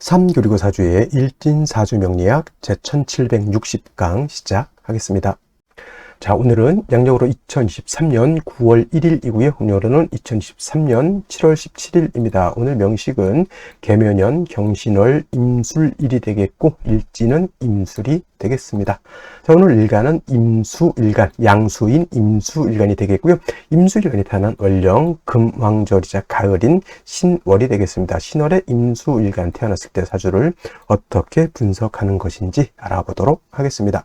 3교리고 사주의 일진사주 명리학 제1760강 시작하겠습니다. 자, 오늘은 양력으로 2023년 9월 1일이고요. 음력으로는 2023년 7월 17일입니다. 오늘 명식은 개묘년 경신월 임술일이 되겠고 일지는 임술이 되겠습니다. 자, 오늘 일간은 임수일간, 양수인 임수일간이 되겠고요. 임수일간이 타는 월령 금왕절이자 가을인 신월이 되겠습니다. 신월에 임수일간 태어났을 때 사주를 어떻게 분석하는 것인지 알아보도록 하겠습니다.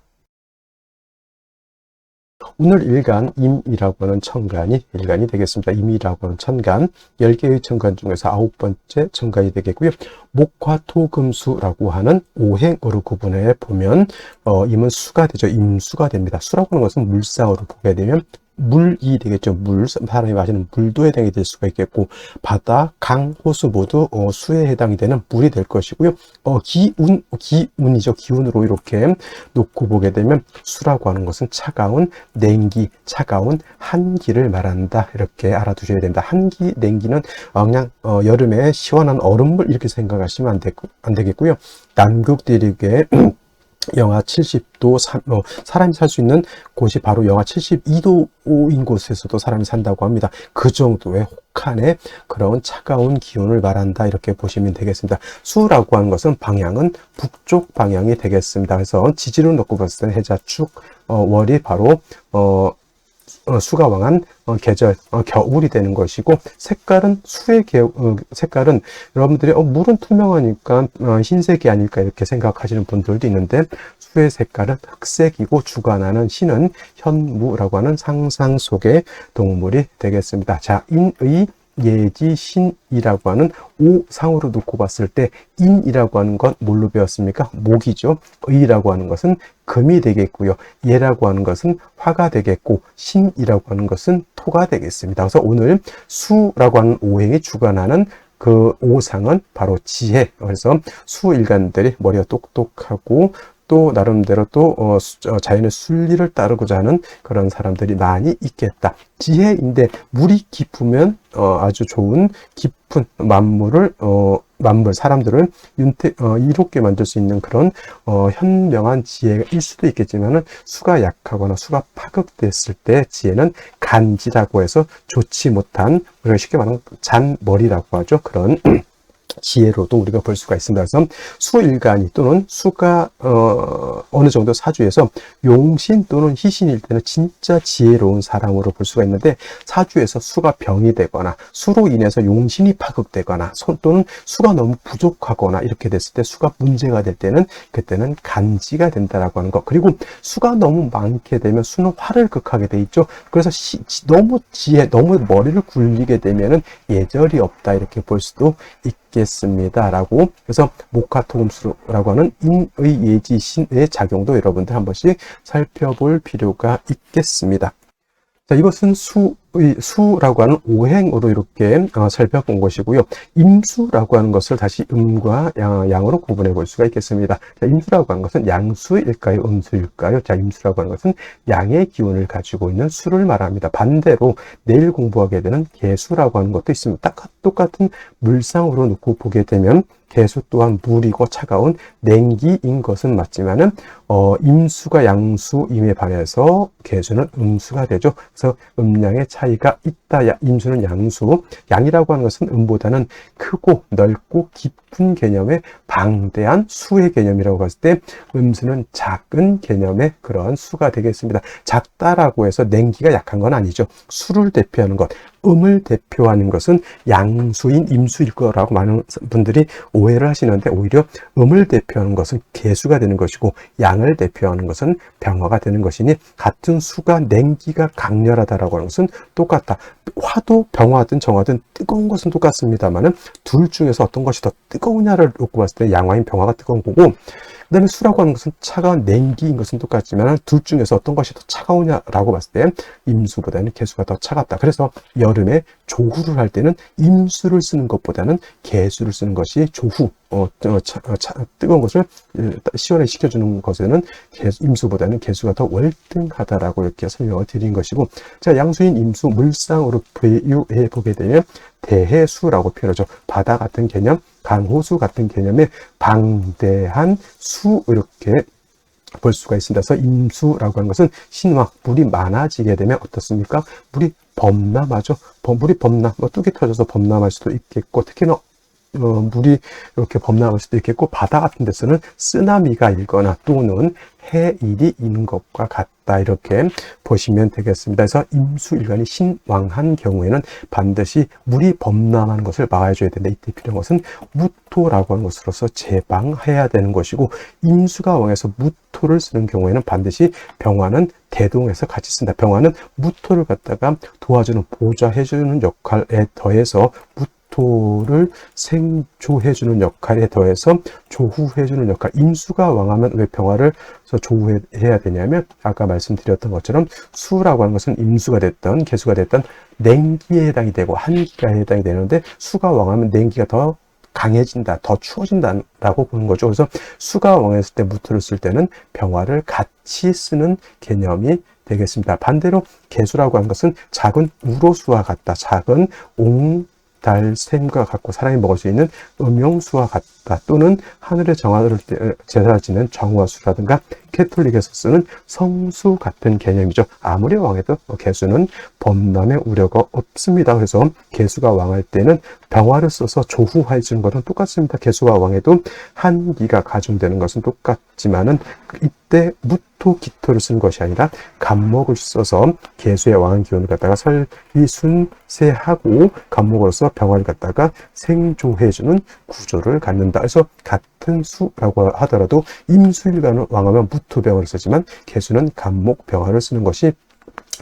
오늘 일간 임이라고 하는 천간이 일간이 되겠습니다. 임이라고 하는 천간, 10개의 천간 중에서 아홉 번째 천간이 되겠고요. 목화토금수라고 하는 오행으로 구분해 보면 어, 임은 수가 되죠. 임수가 됩니다. 수라고 하는 것은 물상으로 보게 되면 물이 되겠죠. 물, 사람이 마시는 물도 해당이 될 수가 있겠고, 바다, 강, 호수 모두 어, 수에 해당이 되는 물이 될 것이고요. 어, 기운, 기운이죠. 기운으로 이렇게 놓고 보게 되면 수라고 하는 것은 차가운 냉기, 차가운 한기를 말한다. 이렇게 알아두셔야 된다. 한기, 냉기는 어, 그냥 어, 여름에 시원한 얼음물 이렇게 생각하시면 안, 되, 안 되겠고요. 남극 대륙에 영하 70도, 사, 어, 사람이 살 수 있는 곳이 바로 영하 72도인 곳에서도 사람이 산다고 합니다. 그 정도의 혹한의 그런 차가운 기온을 말한다. 이렇게 보시면 되겠습니다. 수라고 하는 것은 방향은 북쪽 방향이 되겠습니다. 그래서 지지를 놓고 봤을 때 해자축, 어, 월이 바로, 어, 어, 수가 왕한 어, 계절 어, 겨울이 되는 것이고 색깔은 수의 개, 어, 색깔은 여러분들이 어, 물은 투명하니까 어, 흰색이 아닐까 이렇게 생각하시는 분들도 있는데 수의 색깔은 흑색이고 주관하는 신은 현무라고 하는 상상 속의 동물이 되겠습니다. 자 인의 예지신이라고 하는 오상으로 놓고 봤을 때 인이라고 하는 건 뭘로 배웠습니까? 목이죠. 의라고 하는 것은 금이 되겠고요. 예라고 하는 것은 화가 되겠고 신이라고 하는 것은 토가 되겠습니다. 그래서 오늘 수라고 하는 오행이 주관하는 그 오상은 바로 지혜. 그래서 수일간들이 머리가 똑똑하고 또 나름대로 또 어, 어, 자연의 순리를 따르고자 하는 그런 사람들이 많이 있겠다. 지혜인데 물이 깊으면 어, 아주 좋은 깊은 만물을 어, 만물 사람들을 윤태 어, 이롭게 만들 수 있는 그런 어, 현명한 지혜일 수도 있겠지만은 수가 약하거나 수가 파극됐을 때 지혜는 간지라고 해서 좋지 못한 우리가 쉽게 말하는 잔머리라고 하죠 그런 지혜로도 우리가 볼 수가 있습니다. 그래서 수일간이 또는 수가 어, 어느 정도 사주에서 용신 또는 희신일 때는 진짜 지혜로운 사람으로 볼 수가 있는데 사주에서 수가 병이 되거나 수로 인해서 용신이 파극되거나 또는 수가 너무 부족하거나 이렇게 됐을 때 수가 문제가 될 때는 그때는 간지가 된다라고 하는 것 그리고 수가 너무 많게 되면 수는 화를 극하게 돼 있죠. 그래서 시, 너무 지혜 너무 머리를 굴리게 되면은 예절이 없다 이렇게 볼 수도 있. 있겠습니다. 라고 그래서 목화토금수라고 하는 인의 예지신의 작용도 여러분들 한 번씩 살펴볼 필요가 있겠습니다. 자, 이것은 수, 수라고 하는 오행으로 이렇게 어, 살펴본 것이고요. 임수라고 하는 것을 다시 음과 양, 으로 구분해 볼 수가 있겠습니다. 자, 임수라고 하는 것은 양수일까요? 음수일까요? 자, 임수라고 하는 것은 양의 기운을 가지고 있는 수를 말합니다. 반대로 내일 공부하게 되는 개수라고 하는 것도 있습니다. 딱 똑같은 물상으로 놓고 보게 되면 개수 또한 물이고 차가운 냉기인 것은 맞지만은 어, 임수가 양수임에 반해서 개수는 음수가 되죠. 그래서 음량의 차이가 있다. 임수는 양수. 양이라고 하는 것은 음보다는 크고 넓고 깊은 개념의 방대한 수의 개념이라고 봤을 때 음수는 작은 개념의 그런 수가 되겠습니다. 작다라고 해서 냉기가 약한 건 아니죠. 수를 대표하는 것. 음을 대표하는 것은 양수인 임수일 거라고 많은 분들이 오해를 하시는데 오히려 음을 대표하는 것은 개수가 되는 것이고 양을 대표하는 것은 병화가 되는 것이니 같은 수가 냉기가 강렬하다라고 하는 것은 똑같다. 화도 병화든 정화든 뜨거운 것은 똑같습니다만은 둘 중에서 어떤 것이 더 뜨거우냐를 놓고 봤을 때 양화인 병화가 뜨거운 거고 그 다음에 수라고 하는 것은 차가운 냉기인 것은 똑같지만 둘 중에서 어떤 것이 더 차가우냐라고 봤을 때 임수보다는 개수가 더 차갑다. 그래서 여름에 조후를 할 때는 임수를 쓰는 것보다는 개수를 쓰는 것이 조후 어, 어, 차, 어, 차, 뜨거운 것을 시원하게 식혀주는 것에는 개수, 임수보다는 개수가 더 월등하다라고 이렇게 설명을 드린 것이고 자 양수인 임수 물상으로 비유해 보게 되면 대해수라고 표현하죠. 바다 같은 개념, 강호수 같은 개념의 방대한 수 이렇게 볼 수가 있습니다. 그래서 임수라고 하는 것은 신화, 물이 많아지게 되면 어떻습니까? 물이 범람하죠. 물이 범람, 뭐 뚝이 터져서 범람할 수도 있겠고, 특히나 어, 물이 이렇게 범람할 수도 있겠고 바다 같은 데서는 쓰나미가 일거나 또는 해일이 있는 것과 같다 이렇게 보시면 되겠습니다. 그래서 임수일관이 신왕한 경우에는 반드시 물이 범람하는 것을 막아줘야 된다. 이때 필요한 것은 무토라고 하는 것으로서 제방해야 되는 것이고 임수가 왕해서 무토를 쓰는 경우에는 반드시 병화는 대동해서 같이 쓴다. 병화는 무토를 갖다가 도와주는 보좌해주는 역할에 더해서 무토 를 생조해주는 역할에 더해서 조후해주는 역할. 임수가 왕하면 왜 병화를 조후해야 되냐면 아까 말씀드렸던 것처럼 수라고 하는 것은 임수가 됐던 개수가 됐던 냉기에 해당이 되고 한기가 해당이 되는데 수가 왕하면 냉기가 더 강해진다, 더 추워진다라고 보는 거죠. 그래서 수가 왕했을 때 무토를 쓸 때는 병화를 같이 쓰는 개념이 되겠습니다. 반대로 개수라고 하는 것은 작은 우로수와 같다. 작은 옹 달, 샘과 같고 사람이 먹을 수 있는 음용수와 같다. 또는 하늘의 정화를 제사 지는 정화수라든가 캐톨릭에서 쓰는 성수 같은 개념이죠. 아무리 왕해도 개수는 범람의 우려가 없습니다. 그래서 개수가 왕할 때는 병화를 써서 조후해 주는 것은 똑같습니다. 개수가 왕해도 한기가 가중되는 것은 똑같지만은 이때 무토 기토를 쓰는 것이 아니라 간목을 써서 개수의 왕한 기운을 갖다가 설위순세하고 간목으로서 병화를 갖다가 생조해주는 구조를 갖는다. 그래서 같은 수라고 하더라도 임수일간을 왕하면 무토병화를 쓰지만 개수는 간목병화를 쓰는 것이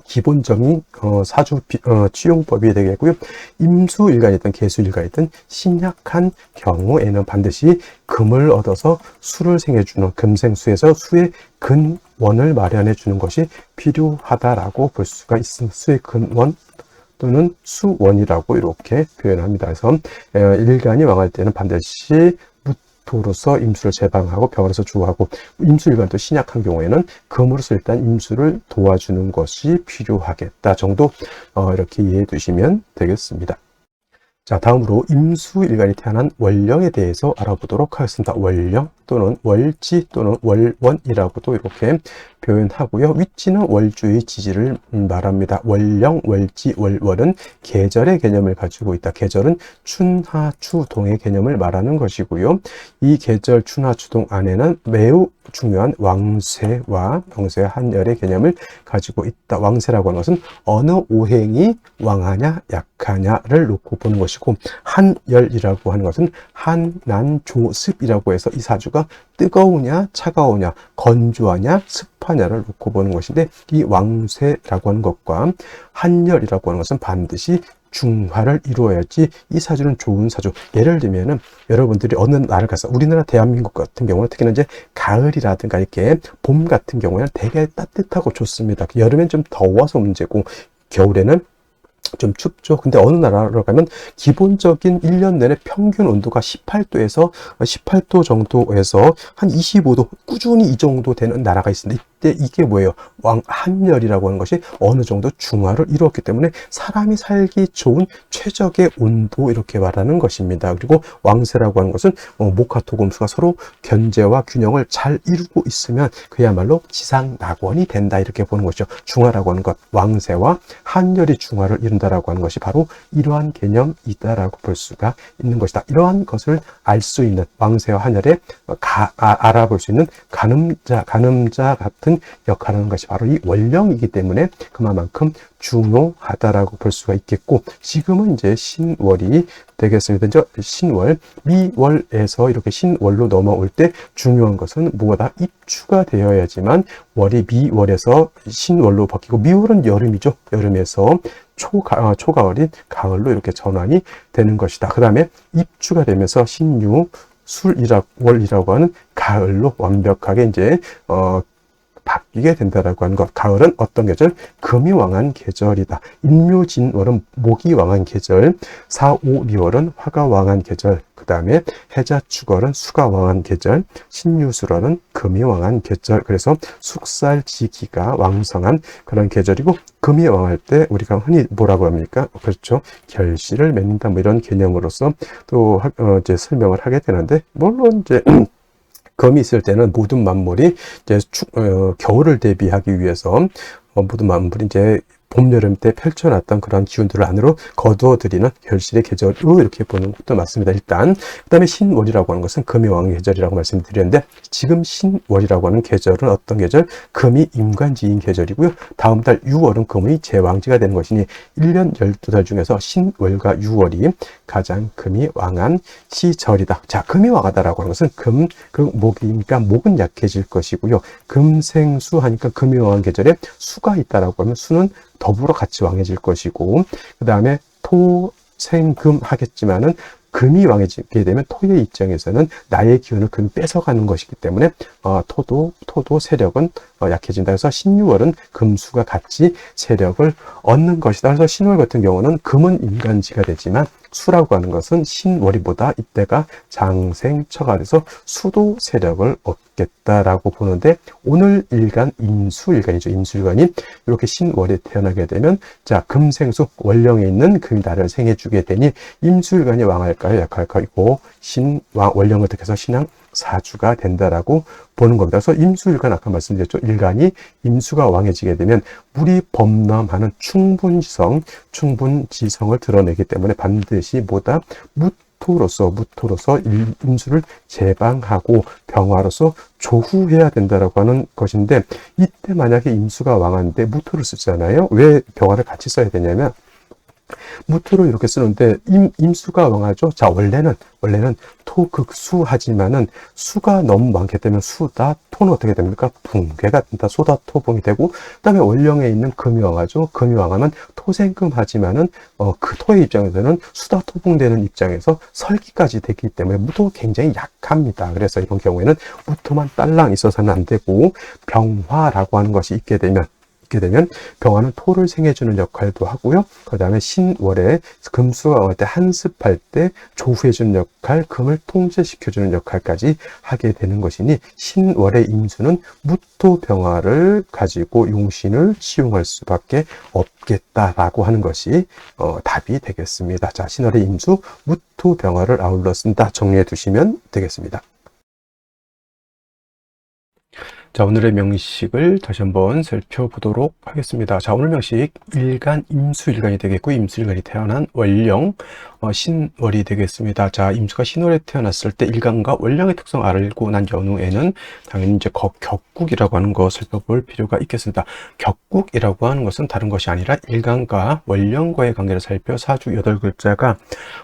기본적인 어, 사주 비, 어, 취용법이 되겠고요. 임수일간이든 개수일간이든 신약한 경우에는 반드시 금을 얻어서 수를 생해주는 금생수에서 수의 근원을 마련해 주는 것이 필요하다라고 볼 수가 있습니다. 수의 근원 또는 수원이라고 이렇게 표현합니다. 그래서 일간이 왕할 때는 반드시 도로서 임수를 제방하고 병으로서 주하고 임수일관도 신약한 경우에는 금으로서 일단 임수를 도와주는 것이 필요하겠다 정도 어, 이렇게 이해해 두시면 되겠습니다. 자 다음으로 임수일간이 태어난 원령에 대해서 알아보도록 하겠습니다. 원령 또는 월지 또는 월원이라고도 이렇게 표현하고요. 위치는 월주의 지지를 말합니다. 월령, 월지, 월월은 계절의 개념을 가지고 있다. 계절은 춘 하, 추 동의 개념을 말하는 것이고요. 이 계절 춘 하, 추 동 안에는 매우 중요한 왕세와 왕세와 한열의 개념을 가지고 있다. 왕세라고 하는 것은 어느 오행이 왕하냐 약하냐를 놓고 보는 것이고 한열이라고 하는 것은 한난조습이라고 해서 이 사주가 뜨거우냐 차가우냐 건조하냐 습하 냐를 놓고 보는 것인데 이 왕세라고 하는 것과 한열이라고 하는 것은 반드시 중화를 이루어야지 이 사주는 좋은 사주. 예를 들면은 여러분들이 어느 나라를 가서 우리나라 대한민국 같은 경우는 특히나 이제 가을이라든가 이렇게 봄 같은 경우에는 되게 따뜻하고 좋습니다. 여름엔 좀 더워서 문제고 겨울에는 좀 춥죠. 근데 어느 나라로 가면 기본적인 1년 내내 평균 온도가 18도에서 18도 정도에서 한 25도 꾸준히 이 정도 되는 나라가 있습니다. 때 이게 뭐예요? 왕 한열이라고 하는 것이 어느 정도 중화를 이루었기 때문에 사람이 살기 좋은 최적의 온도 이렇게 말하는 것입니다. 그리고 왕세라고 하는 것은 어, 목화토금수가 서로 견제와 균형을 잘 이루고 있으면 그야말로 지상 낙원이 된다 이렇게 보는 것이죠. 중화라고 하는 것, 왕세와 한열이 중화를 이 룬다라고 하는 것이 바로 이러한 개념이다라고 볼 수가 있는 것이다. 이러한 것을 알 수 있는 왕세와 한열의 가, 아, 알아볼 수 있는 가늠자, 가늠자 같은 큰 역할을 하는 것이 바로 이 원령이기 때문에 그만큼 중요하다라고 볼 수가 있겠고 지금은 이제 신월이 되겠습니다. 이제 신월, 미월에서 이렇게 신월로 넘어올 때 중요한 것은 무엇다 입추가 되어야지만 월이 미월에서 신월로 바뀌고 미월은 여름이죠. 여름에서 초가, 아, 초가을인 가을로 이렇게 전환이 되는 것이다. 그 다음에 입추가 되면서 신유, 술이라, 월이라고 하는 가을로 완벽하게 이제, 어, 바뀌게 된다라고 하는 것. 가을은 어떤 계절? 금이 왕한 계절이다. 인묘진월은 목이 왕한 계절, 사오미월은 화가 왕한 계절, 그 다음에 해자축월은 수가 왕한 계절, 신유술월은 금이 왕한 계절. 그래서 숙살지기가 왕성한 그런 계절이고 금이 왕할 때 우리가 흔히 뭐라고 합니까? 그렇죠. 결실을 맺는다 뭐 이런 개념으로서 또 어, 이제 설명을 하게 되는데 물론 이제 금이 있을 때는 모든 만물이 이제 축, 어, 겨울을 대비하기 위해서 어, 모든 만물이 이제 봄, 여름 때 펼쳐놨던 그런 기운들을 안으로 거두어들이는 결실의 계절로 이렇게 보는 것도 맞습니다. 일단 그 다음에 신월이라고 하는 것은 금이 왕의 계절이라고 말씀드렸는데 지금 신월이라고 하는 계절은 어떤 계절? 금이 임관지인 계절이고요. 다음 달 6월은 금이 제왕지가 되는 것이니 1년 12달 중에서 신월과 6월이 가장 금이 왕한 시절이다. 자, 금이 왕하다라고 하는 것은 금, 그 목이니까 목은 약해질 것이고요. 금생수 하니까 금이 왕한 계절에 수가 있다라고 하면 수는 더불어 같이 왕해질 것이고 그 다음에 토, 생, 금 하겠지만은 금이 왕해지게 되면 토의 입장에서는 나의 기운을 금이 뺏어가는 것이기 때문에 어, 토도 토도 세력은 어, 약해진다. 그래서 신유월은 금수가 같이 세력을 얻는 것이다. 그래서 신월 같은 경우는 금은 인간지가 되지만 수라고 하는 것은 신월이보다 이때가 장생처가 돼서 수도 세력을 얻겠다라고 보는데 오늘 일간 임수일간이죠. 임수일간이 이렇게 신월에 태어나게 되면 자 금생수 원령에 있는 금이 나를 생해주게 되니 임수일간이 왕할까요? 약할까요? 이거 신왕 원령을 택해서 신앙 사주가 된다라고 보는 겁니다. 그래서 임수일간 아까 말씀드렸죠. 일간이 임수가 왕해지게 되면 물이 범람하는 충분지성, 충분지성을 드러내기 때문에 반드시 뭐다 무토로서 무토로서 임수를 제방하고 병화로서 조후해야 된다라고 하는 것인데 이때 만약에 임수가 왕한데 무토를 쓰잖아요. 왜 병화를 같이 써야 되냐면 무토로 이렇게 쓰는데 임, 임수가 왕하죠. 자 원래는 원래는 토극수하지만은 수가 너무 많게 되면 수다 토는 어떻게 됩니까? 붕괴가 된다. 소다 토붕이 되고 그다음에 원령에 있는 금이 왕하죠. 금이 왕하면 토생금 하지만은 어, 그 토의 입장에서는 수다 토붕 되는 입장에서 설기까지 되기 때문에 무토가 굉장히 약합니다. 그래서 이런 경우에는 무토만 딸랑 있어서는 안 되고 병화라고 하는 것이 있게 되면 있게 되면 병화는 토를 생해주는 역할도 하고요. 그 다음에 신월에 금수가 올 때 한습할 때 조후해주는 역할, 금을 통제시켜주는 역할까지 하게 되는 것이니 신월의 임수는 무토 병화를 가지고 용신을 치용할 수밖에 없겠다라고 하는 것이 어, 답이 되겠습니다. 자, 신월의 임수 무토 병화를 아울러 쓴다 정리해 두시면 되겠습니다. 자, 오늘의 명식을 다시 한번 살펴보도록 하겠습니다. 자, 오늘 명식 일간 임수일간이 되겠고 임수일간이 태어난 월령 어, 신월이 되겠습니다. 자, 임수가 신월에 태어났을 때 일간과 월령의 특성 알고 난 연후에는 당연히 이제 거, 격국이라고 하는 거 살펴볼 필요가 있겠습니다. 격국이라고 하는 것은 다른 것이 아니라 일간과 월령과의 관계를 살펴 사주 여덟 글자가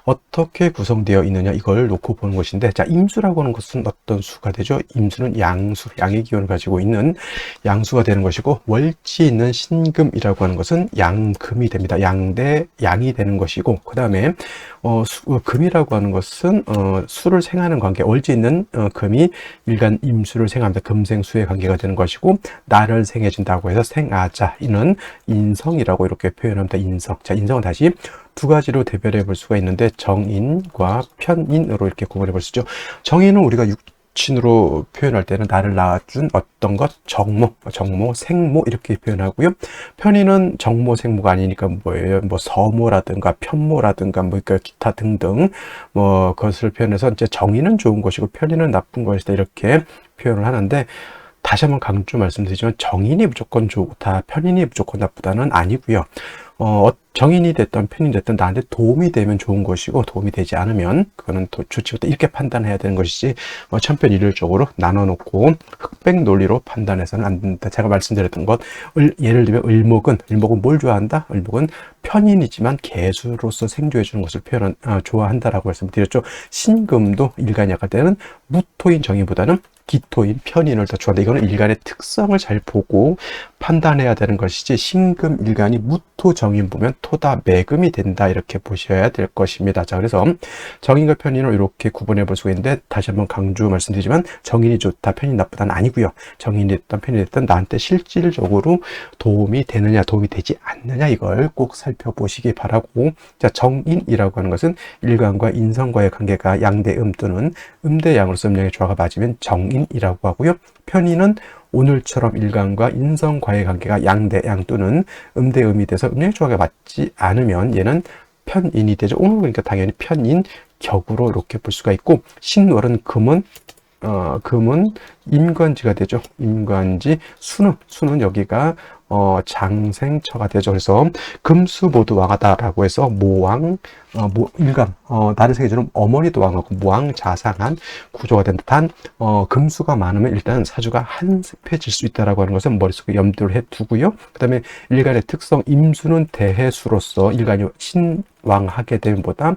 어떻게 구성되어 있느냐 이걸 놓고 보는 것인데 자, 임수라고 하는 것은 어떤 수가 되죠? 임수는 양수, 양의 기운을 가지고 가지고 있는 양수가 되는 것이고 월지 있는 신금이라고 하는 것은 양금이 됩니다. 양대 양이 되는 것이고 그 다음에 어, 수, 어, 금이라고 하는 것은 어, 수를 생하는 관계 월지 있는 어, 금이 일간 임수를 생합니다. 금생수의 관계가 되는 것이고 나를 생해준다고 해서 생아자 이는 인성이라고 이렇게 표현합니다. 인성. 자 인성은 다시 두 가지로 대별해 볼 수가 있는데 정인과 편인으로 이렇게 구분해 볼 수 있죠. 정인은 우리가 육, 친으로 표현할 때는 나를 낳아준 어떤 것 정모, 정모, 생모 이렇게 표현하고요. 편의는 정모, 생모가 아니니까 뭐예요? 뭐 서모라든가 편모라든가 뭐 그러니까 기타 등등 뭐 그것을 표현해서 이제 정의는 좋은 것이고 편의는 나쁜 것이다 이렇게 표현을 하는데 다시 한번 강조 말씀드리지만 정인이 무조건 좋다, 편인이 무조건 나쁘다는 아니고요. 어, 정인이 됐던 편인이 됐던 나한테 도움이 되면 좋은 것이고 도움이 되지 않으면 그거는 또 좋지 이렇게 판단해야 되는 것이지 뭐 천편일률적으로 나눠놓고 흑백 논리로 판단해서는 안 된다. 제가 말씀드렸던 것 예를 들면 을목은 을목은 뭘 좋아한다? 을목은 편인이지만 개수로서 생조해 주는 것을 표현한 어, 좋아한다라고 말씀드렸죠. 신금도 일간 약할 때는 무토인 정인보다는 기토인 편인을 더 좋아한다. 이거는 일간의 특성을 잘 보고 판단해야 되는 것이지 신금 일간이 무토 정인 보면 토다 매금이 된다 이렇게 보셔야 될 것입니다. 자 그래서 정인과 편인을 이렇게 구분해 볼 수가 있는데 다시 한번 강조 말씀드리지만 정인이 좋다 편인이 나쁘다는 아니고요. 정인이 됐든 편인이 됐든 나한테 실질적으로 도움이 되느냐 도움이 되지 않느냐 이걸 꼭 살펴보시기 바라고 자 정인이라고 하는 것은 일간과 인성과의 관계가 양대 음 또는 음대 양으로서 음량의 조화가 맞으면 정인 이라고 하고요. 편인은 오늘처럼 일간과 인성과의 관계가 양대 양 또는 음대 음이 돼서 음량의 조화가 맞지 않으면 얘는 편인이 되죠. 오늘 그러니까 당연히 편인 격으로 이렇게 볼 수가 있고 신월은 금은 어, 금은 임관지가 되죠. 임관지 수는 수는 여기가 어, 장생처가 되죠. 그래서 금수 모두 왕하다라고 해서 모왕, 어, 모, 일간, 어, 다른 세계적으로 어머니도 왕하고 모왕 자상한 구조가 된다. 단, 어, 금수가 많으면 일단 사주가 한습해질 수 있다라고 하는 것은 머릿속에 염두를 해 두고요. 그 다음에 일간의 특성, 임수는 대해수로서 일간이 신왕하게 됨보다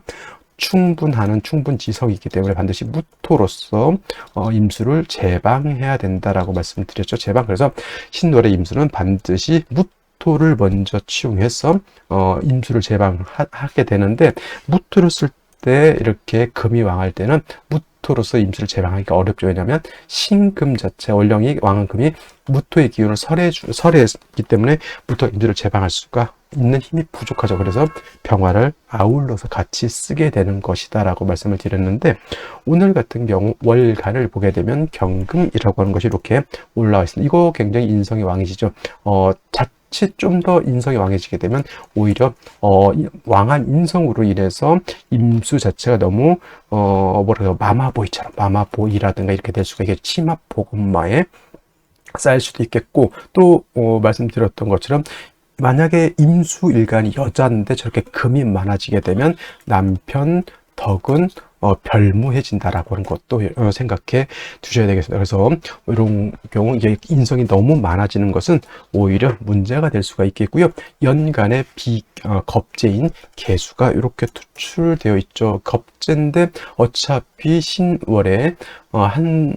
충분하는 충분지성이기 때문에 반드시 무토로서 어, 임수를 제방해야 된다라고 말씀드렸죠. 제방. 그래서 신월의 임수는 반드시 무토를 먼저 치용해서 어, 임수를 제방하게 되는데 무토를 쓸 때 이렇게 금이 왕할 때는 무토로서 임수를 제방하기가 어렵죠. 왜냐하면 신금 자체 원령이 왕한 금이 무토의 기운을 설해 주, 설해했기 때문에 무토 임수를 제방할 수가 있는 힘이 부족하죠. 그래서 병화를 아울러서 같이 쓰게 되는 것이다라고 말씀을 드렸는데 오늘 같은 경우 월간을 보게 되면 경금이라고 하는 것이 이렇게 올라와 있습니다. 이거 굉장히 인성의 왕이시죠. 어, 자 칫 좀 더 인성이 왕해지게 되면 오히려 어, 왕한 인성으로 인해서 임수 자체가 너무 어, 뭐랄까 마마보이처럼 마마보이라든가 이렇게 될 수가 있겠죠. 치마보금마에 쌓일 수도 있겠고 또 어, 말씀드렸던 것처럼 만약에 임수일간이 여자인데 저렇게 금이 많아지게 되면 남편 덕은 어, 별무해진다라고 하는 것도 어, 생각해 두셔야 되겠습니다. 그래서 이런 경우 이게 인성이 너무 많아지는 것은 오히려 문제가 될 수가 있겠고요. 연간의 비 어, 겁재인 개수가 이렇게 투출되어 있죠. 겁재인데 어차피 신월에 어, 한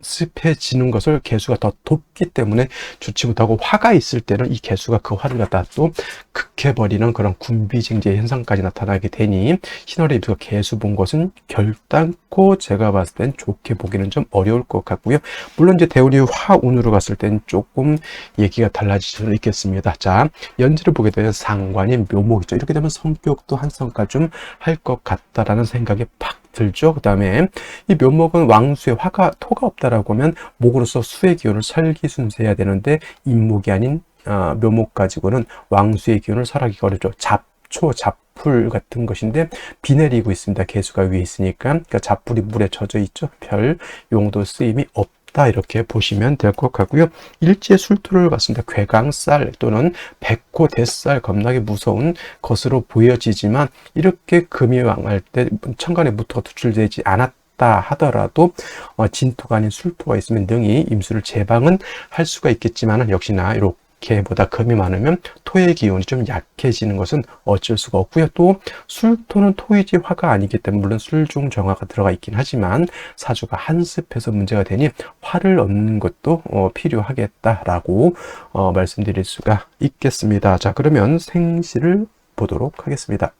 습해지는 것을 개수가 더 돕기 때문에 좋지 못하고 화가 있을 때는 이 개수가 그 화를 갖다 또 극해버리는 그런 군비징제 현상까지 나타나게 되니 신월의 입수가 개수 본 것은 결단코 제가 봤을 땐 좋게 보기는 좀 어려울 것 같고요. 물론 이제 대운이 화운으로 갔을 땐 조금 얘기가 달라질 수는 있겠습니다. 자, 연지를 보게 되면 상관이 묘목이죠. 이렇게 되면 성격도 한 성과 좀 할 것 같다라는 생각이 팍 들죠. 그 다음에 이 묘목은 왕수의 화가 토가 없다라고 하면 목으로서 수의 기운을 설기순세해야 되는데 임목이 아닌 어, 묘목 가지고는 왕수의 기운을 설하기가 어렵죠. 잡초, 잡풀 같은 것인데 비 내리고 있습니다. 개수가 위에 있으니까 그러니까 잡풀이 물에 젖어 있죠. 별 용도 쓰임이 없. 다 이렇게 보시면 될 것 같고요. 일지의 술토를 봤습니다. 괴강살 또는 백호 대살 겁나게 무서운 것으로 보여지지만 이렇게 금이 왕할 때 천간에 무토가 투출되지 않았다 하더라도 어, 진토가 아닌 술토가 있으면 능히 임수를 제방은 할 수가 있겠지만 역시나 이렇게 개보다 금이 많으면 토의 기운이 좀 약해지는 것은 어쩔 수가 없고요. 또 술토는 토이지 화가 아니기 때문에 물론 술중 정화가 들어가 있긴 하지만 사주가 한습해서 문제가 되니 화를 얻는 것도 어, 필요하겠다라고 어, 말씀드릴 수가 있겠습니다. 자 그러면 생시를 보도록 하겠습니다.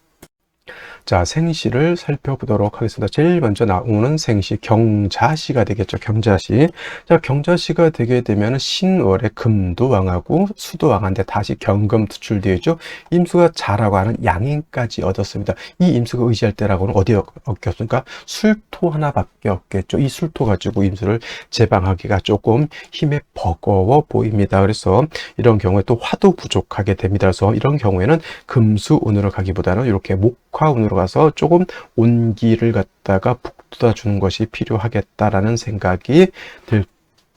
자, 생시를 살펴보도록 하겠습니다. 제일 먼저 나오는 생시 경자시가 되겠죠. 경자시. 자, 경자시가 되게 되면 신월의 금도 왕하고 수도 왕한데 다시 경금 투출되어 있죠. 임수가 자라고 하는 양인까지 얻었습니다. 이 임수가 의지할 때라고는 어디 얻겠습니까? 술토 하나밖에 없겠죠. 이 술토 가지고 임수를 제방하기가 조금 힘에 버거워 보입니다. 그래서 이런 경우에 또 화도 부족하게 됩니다. 그래서 이런 경우에는 금수 운으로 가기보다는 이렇게 목화 운으로 가서 조금 온기를 갖다가 북돋아 주는 것이 필요하겠다라는 생각이 들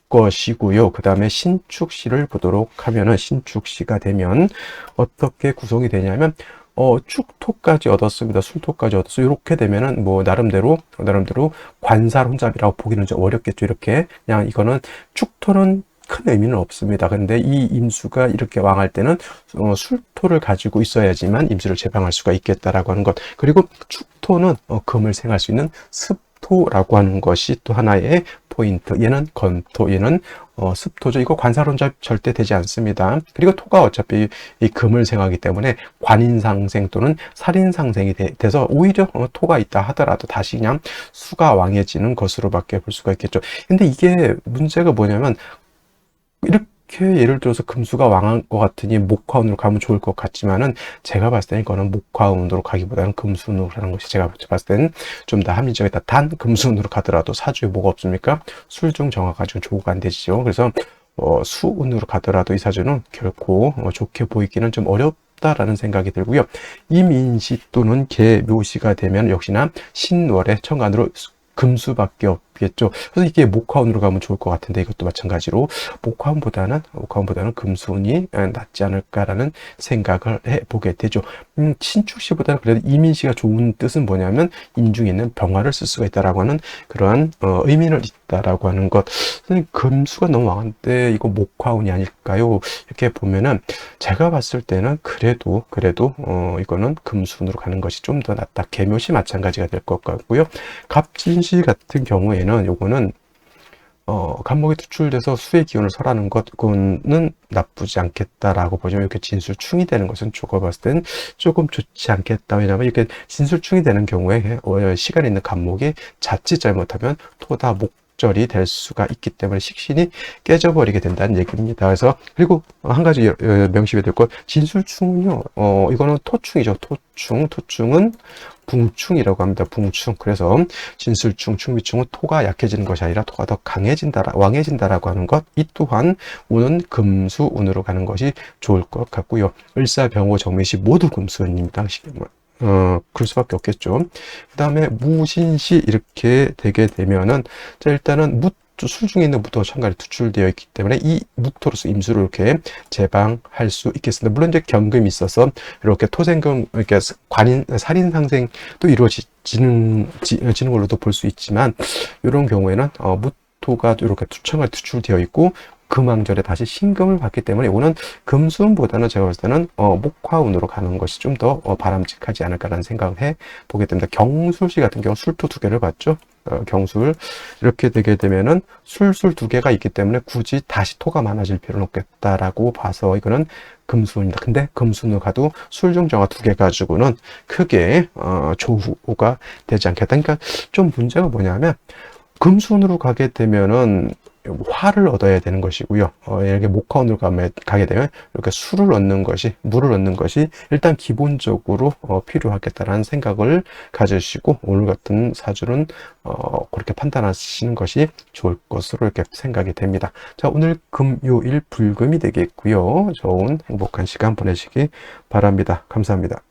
것이고요. 그 다음에 신축시를 보도록 하면은 신축시가 되면 어떻게 구성이 되냐면 어, 축토까지 얻었습니다. 술토까지 얻었어. 이렇게 되면은 뭐 나름대로 나름대로 관살 혼잡이라고 보기는 좀 어렵겠죠. 이렇게 그냥 이거는 축토는 큰 의미는 없습니다. 근데 이 임수가 이렇게 왕할 때는 어, 술토를 가지고 있어야지만 임수를 제방할 수가 있겠다라고 하는 것. 그리고 축토는 어, 금을 생할 수 있는 습 토라고 하는 것이 또 하나의 포인트, 얘는 건토, 얘는 어, 습토죠. 이거 관사론자 절대 되지 않습니다. 그리고 토가 어차피 이 금을 생하기 때문에 관인상생 또는 살인상생이 돼, 서 오히려 어, 토가 있다 하더라도 다시 그냥 수가 왕해지는 것으로밖에 볼 수가 있겠죠. 근데 이게 문제가 뭐냐면 이렇게 예를 들어서 금수가 왕한 것 같으니 목화운으로 가면 좋을 것 같지만은 제가 봤을 때는 이거는 목화운으로 가기보다는 금수운으로 가는 것이 제가 봤을 때는 좀 더 합리적이다. 단 금수운으로 가더라도 사주에 뭐가 없습니까? 술중 정화 가지고 조우가 안 되시죠. 그래서 어, 수운으로 가더라도 이 사주는 결코 어, 좋게 보이기는 좀 어렵다라는 생각이 들고요. 이민시 또는 개묘시가 되면 역시나 신월의 청간으로 금수밖에 없 겠죠. 그래서 이게 목화운으로 가면 좋을 것 같은데 이것도 마찬가지로 목화운보다는 목화운보다는 금수운이 낫지 않을까라는 생각을 해보게 되죠. 음, 신축시보다는 그래도 이민시가 좋은 뜻은 뭐냐면 인중에 있는 병화를 쓸 수가 있다라고 하는 그러한 어, 의미를 있다라고 하는 것. 선생님 금수가 너무 왕한데 이거 목화운이 아닐까요? 이렇게 보면은 제가 봤을 때는 그래도 그래도 어, 이거는 금수운으로 가는 것이 좀 더 낫다. 개묘시 마찬가지가 될 것 같고요. 갑진시 같은 경우에 는 요거는 어, 간목이 투출돼서 수의 기운을 설하는 것은 나쁘지 않겠다라고 보지만 이렇게 진술충이 되는 것은 조금 봤을 땐 조금 좋지 않겠다. 왜냐하면 이렇게 진술충이 되는 경우에 어, 시간이 있는 간목이 자칫 잘못하면 토다 목 적절히 될 수가 있기 때문에 식신이 깨져버리게 된다는 얘기입니다. 그래서 그리고 한 가지 명심해야 될 것, 진술충은요, 어, 이거는 토충이죠. 토충, 토충은 붕충이라고 합니다. 붕충. 그래서 진술충, 충미충은 토가 약해지는 것이 아니라 토가 더 강해진다, 왕해진다라고 하는 것. 이 또한 운은 금수 운으로 가는 것이 좋을 것 같고요. 을사병호 정미시 모두 금수운입니다. 어, 그럴 수밖에 없겠죠. 그 다음에 무신시 이렇게 되게 되면은, 자, 일단은 무, 술 중에 있는 무토가 천간에 투출되어 있기 때문에 이 무토로서 임수를 이렇게 제방할 수 있겠습니다. 물론 이제 경금이 있어서 이렇게 토생금, 이렇게 관인, 살인 상생도 이루어지는, 지는 걸로도 볼 수 있지만, 이런 경우에는, 어, 무토가 이렇게 투천간에 투출되어 있고, 금왕절에 다시 신금을 받기 때문에 이거는 금수운보다는 제가 봤을 때는 어, 목화운으로 가는 것이 좀더 어, 바람직하지 않을까라는 생각을 해 보게 됩니다. 경술시 같은 경우 술토 두 개를 봤죠. 어, 경술 이렇게 되게 되면은 술술 두 개가 있기 때문에 굳이 다시 토가 많아질 필요는 없겠다라고 봐서 이거는 금수입니다. 근데 금수으로 가도 술중정화 두 개 가지고는 크게 어, 조후가 되지 않겠다. 그러니까 좀 문제가 뭐냐면 금수으로 가게 되면은 화를 얻어야 되는 것이고요. 어, 이렇게 목화원으로 가게 되면 이렇게 술을 얻는 것이 물을 얻는 것이 일단 기본적으로 어, 필요하겠다라는 생각을 가지시고 오늘 같은 사주는 어, 그렇게 판단하시는 것이 좋을 것으로 이렇게 생각이 됩니다. 자 오늘 금요일 불금이 되겠고요. 좋은 행복한 시간 보내시기 바랍니다. 감사합니다.